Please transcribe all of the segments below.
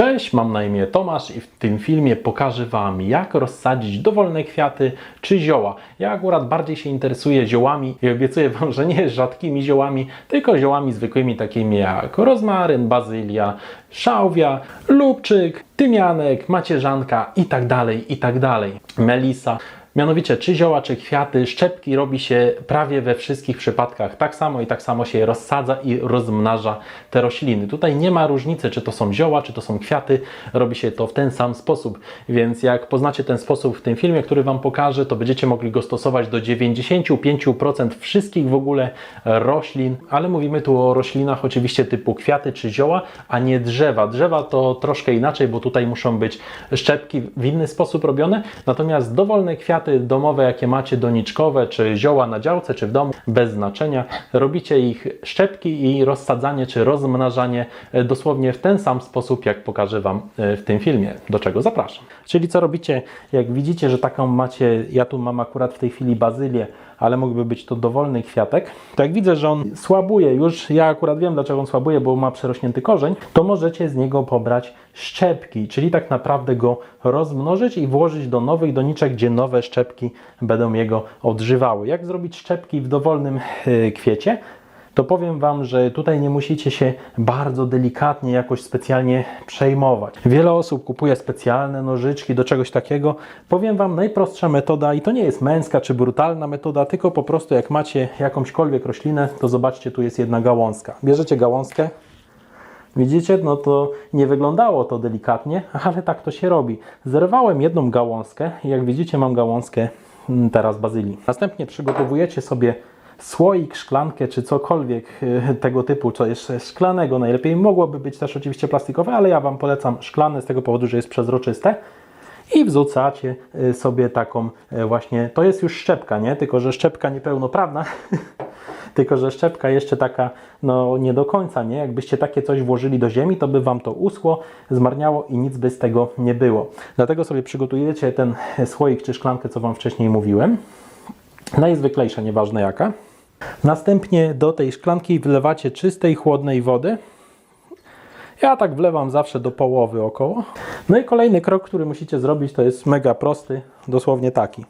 Cześć, mam na imię Tomasz i w tym filmie pokażę Wam, jak rozsadzić dowolne kwiaty czy zioła. Ja akurat bardziej się interesuję ziołami i obiecuję Wam, że nie rzadkimi ziołami, tylko ziołami zwykłymi, takimi jak rozmaryn, bazylia, szałwia, lubczyk, tymianek, macierzanka i tak dalej, i tak. Melisa. Mianowicie, czy zioła, czy kwiaty, szczepki robi się prawie we wszystkich przypadkach tak samo i tak samo się rozsadza i rozmnaża te rośliny. Tutaj nie ma różnicy, czy to są zioła, czy to są kwiaty, robi się to w ten sam sposób. Więc jak poznacie ten sposób w tym filmie, który Wam pokażę, to będziecie mogli go stosować do 95% wszystkich w ogóle roślin, ale mówimy tu o roślinach oczywiście typu kwiaty czy zioła, a nie drzewa. Drzewa to troszkę inaczej, bo tutaj muszą być szczepki w inny sposób robione, natomiast dowolne kwiaty domowe, jakie macie doniczkowe, czy zioła na działce, czy w domu, bez znaczenia, robicie ich szczepki i rozsadzanie, czy rozmnażanie e, dosłownie w ten sam sposób, jak pokażę Wam e, w tym filmie, do czego zapraszam. Czyli co robicie, jak widzicie, że taką macie, ja tu mam akurat w tej chwili bazylię, ale mógłby być to dowolny kwiatek, to jak widzę, że on słabuje już, ja akurat wiem dlaczego on słabuje, bo ma przerośnięty korzeń, to możecie z niego pobrać szczepki, czyli tak naprawdę go rozmnożyć i włożyć do nowych doniczek, gdzie nowe szczepki będą jego odżywały. Jak zrobić szczepki w dowolnym e, kwiecie? to powiem Wam, że tutaj nie musicie się bardzo delikatnie jakoś specjalnie przejmować. Wiele osób kupuje specjalne nożyczki do czegoś takiego. Powiem Wam, najprostsza metoda i to nie jest męska czy brutalna metoda, tylko po prostu jak macie jakąśkolwiek roślinę, to zobaczcie, tu jest jedna gałązka. Bierzecie gałązkę, Widzicie, no to nie wyglądało to delikatnie, ale tak to się robi. Zerwałem jedną gałązkę i jak widzicie mam gałązkę mm, teraz bazylii. Następnie przygotowujecie sobie słoik, szklankę czy cokolwiek e, tego typu, co jeszcze szklanego najlepiej. Mogłoby być też oczywiście plastikowe, ale ja Wam polecam szklane z tego powodu, że jest przezroczyste. I wrzucacie e, sobie taką e, właśnie, to jest już szczepka, nie? Tylko, że szczepka niepełnoprawna, tylko, że szczepka jeszcze taka, no nie do końca, nie? Jakbyście takie coś włożyli do ziemi, to by Wam to uschło, zmarniało i nic by z tego nie było. Dlatego sobie przygotujecie ten słoik czy szklankę, co Wam wcześniej mówiłem. Najzwyklejsza, nieważne jaka. Następnie do tej szklanki wlewacie czystej, chłodnej wody. Ja tak wlewam zawsze do połowy około. No i kolejny krok, który musicie zrobić, to jest mega prosty, dosłownie taki.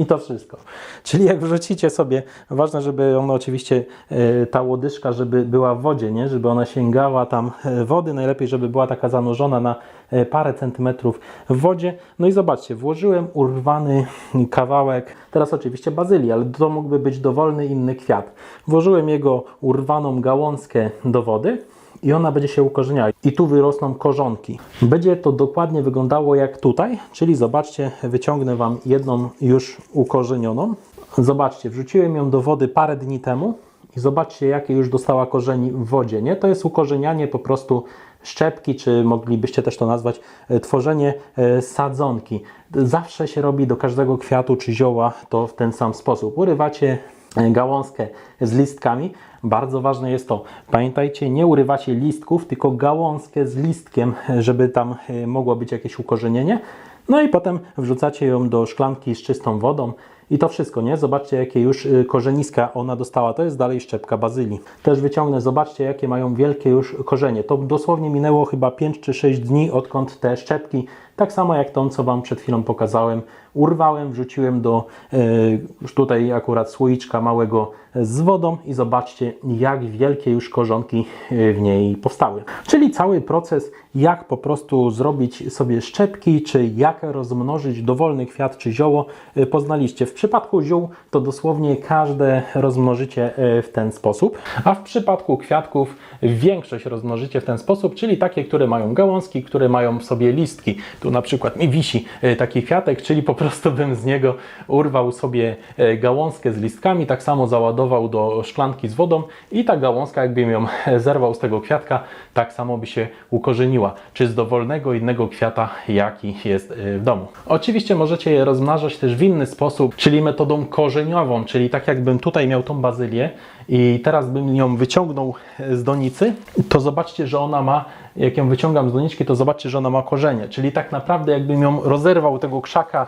I to wszystko. Czyli jak wrzucicie sobie, ważne, żeby ono oczywiście, e, ta łodyżka, żeby była w wodzie, nie? żeby ona sięgała tam e, wody, najlepiej, żeby była taka zanurzona na e, parę centymetrów w wodzie. No i zobaczcie, włożyłem urwany kawałek, teraz oczywiście bazylii, ale to mógłby być dowolny inny kwiat. Włożyłem jego urwaną gałązkę do wody i ona będzie się ukorzeniała. I tu wyrosną korzonki. Będzie to dokładnie wyglądało jak tutaj, czyli zobaczcie, wyciągnę Wam jedną już ukorzenioną. Zobaczcie, wrzuciłem ją do wody parę dni temu i zobaczcie, jakie już dostała korzeni w wodzie. Nie? To jest ukorzenianie po prostu szczepki, czy moglibyście też to nazwać e, tworzenie e, sadzonki. Zawsze się robi do każdego kwiatu czy zioła to w ten sam sposób. Urywacie gałązkę z listkami. Bardzo ważne jest to, pamiętajcie, nie urywacie listków, tylko gałązkę z listkiem, żeby tam e, mogło być jakieś ukorzenienie. No i potem wrzucacie ją do szklanki z czystą wodą i to wszystko, nie? Zobaczcie, jakie już y, korzeniska ona dostała. To jest dalej szczepka bazylii. Też wyciągnę, zobaczcie, jakie mają wielkie już korzenie. To dosłownie minęło chyba 5 czy 6 dni, odkąd te szczepki, tak samo jak tą, co Wam przed chwilą pokazałem, urwałem, wrzuciłem do y, już tutaj akurat słoiczka małego z wodą i zobaczcie, jak wielkie już korzonki y, w niej powstały. Czyli cały proces, jak po prostu zrobić sobie szczepki, czy jak rozmnożyć dowolny kwiat czy zioło, y, poznaliście. W przypadku ziół to dosłownie każde rozmnożycie w ten sposób, a w przypadku kwiatków większość rozmnożycie w ten sposób, czyli takie, które mają gałązki, które mają w sobie listki. Tu na przykład mi wisi y, taki kwiatek, czyli po prostu bym z niego urwał sobie y, gałązkę z listkami, tak samo załadował do szklanki z wodą i ta gałązka, jakbym ją zerwał z tego kwiatka, tak samo by się ukorzeniła, czy z dowolnego innego kwiata, jaki jest y, w domu. Oczywiście możecie je rozmnażać też w inny sposób, czyli metodą korzeniową, czyli tak jakbym tutaj miał tą bazylię i teraz bym ją wyciągnął z donicy, to zobaczcie, że ona ma, jak ją wyciągam z doniczki, to zobaczcie, że ona ma korzenie, czyli tak naprawdę jakbym ją rozerwał tego krzaka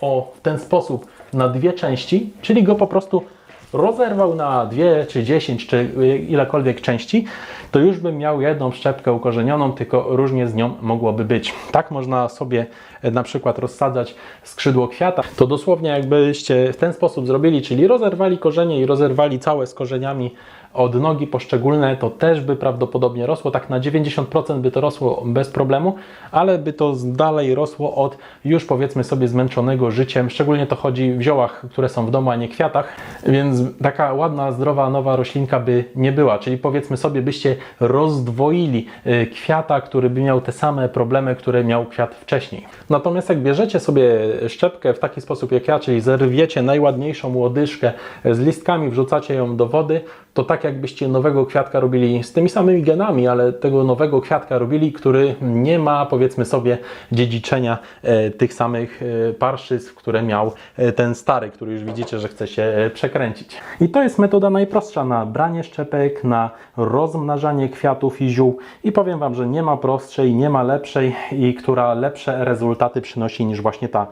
o w ten sposób na dwie części, czyli go po prostu rozerwał na dwie, czy dziesięć, czy ilekolwiek części, to już bym miał jedną szczepkę ukorzenioną, tylko różnie z nią mogłoby być. Tak można sobie e, na przykład rozsadzać skrzydło kwiata. To dosłownie jakbyście w ten sposób zrobili, czyli rozerwali korzenie i rozerwali całe z korzeniami od nogi poszczególne, to też by prawdopodobnie rosło. Tak na 90% by to rosło bez problemu, ale by to dalej rosło od już powiedzmy sobie zmęczonego życiem. Szczególnie to chodzi w ziołach, które są w domu, a nie kwiatach, więc taka ładna, zdrowa, nowa roślinka by nie była. Czyli powiedzmy sobie, byście rozdwoili y, kwiata, który by miał te same problemy, które miał kwiat wcześniej. Natomiast jak bierzecie sobie szczepkę w taki sposób jak ja, czyli zerwiecie najładniejszą łodyżkę z listkami, wrzucacie ją do wody, to tak jakbyście nowego kwiatka robili z tymi samymi genami, ale tego nowego kwiatka robili, który nie ma powiedzmy sobie dziedziczenia e, tych samych e, parszyzn, które miał e, ten stary, który już widzicie, że chce się przekręcić. I to jest metoda najprostsza na branie szczepek, na rozmnażanie kwiatów i ziół i powiem Wam, że nie ma prostszej, nie ma lepszej i która lepsze rezultaty przynosi niż właśnie ta.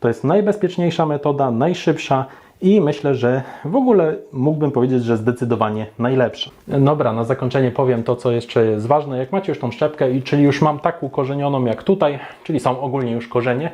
To jest najbezpieczniejsza metoda, najszybsza i myślę, że w ogóle mógłbym powiedzieć, że zdecydowanie najlepsza. Dobra, na zakończenie powiem to, co jeszcze jest ważne. Jak macie już tą szczepkę, i czyli już mam tak ukorzenioną jak tutaj, czyli są ogólnie już korzenie,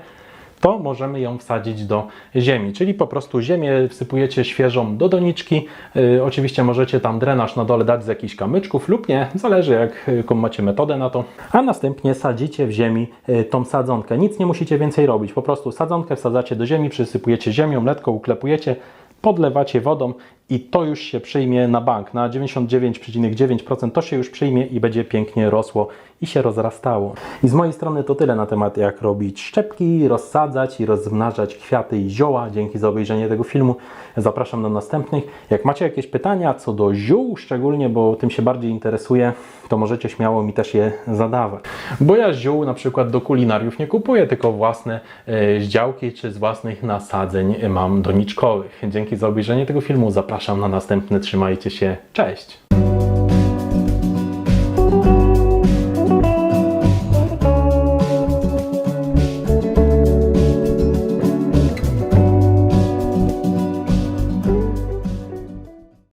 to możemy ją wsadzić do ziemi. Czyli po prostu ziemię wsypujecie świeżą do doniczki. Yy, oczywiście możecie tam drenaż na dole dać z jakichś kamyczków lub nie, zależy jak, jaką macie metodę na to. A następnie sadzicie w ziemi yy, tą sadzonkę. Nic nie musicie więcej robić. Po prostu sadzonkę wsadzacie do ziemi, przysypujecie ziemią, letko uklepujecie, podlewacie wodą i to już się przyjmie na bank. Na 99,9% to się już przyjmie i będzie pięknie rosło i się rozrastało. I z mojej strony to tyle na temat jak robić szczepki, rozsadzać i rozmnażać kwiaty i zioła. Dzięki za obejrzenie tego filmu. Zapraszam do następnych. Jak macie jakieś pytania co do ziół szczególnie, bo tym się bardziej interesuję, to możecie śmiało mi też je zadawać. Bo ja ziół na przykład do kulinariów nie kupuję, tylko własne e, z działki czy z własnych nasadzeń mam doniczkowych. Dzięki za obejrzenie tego filmu. Zapraszam na następny. Trzymajcie się. Cześć!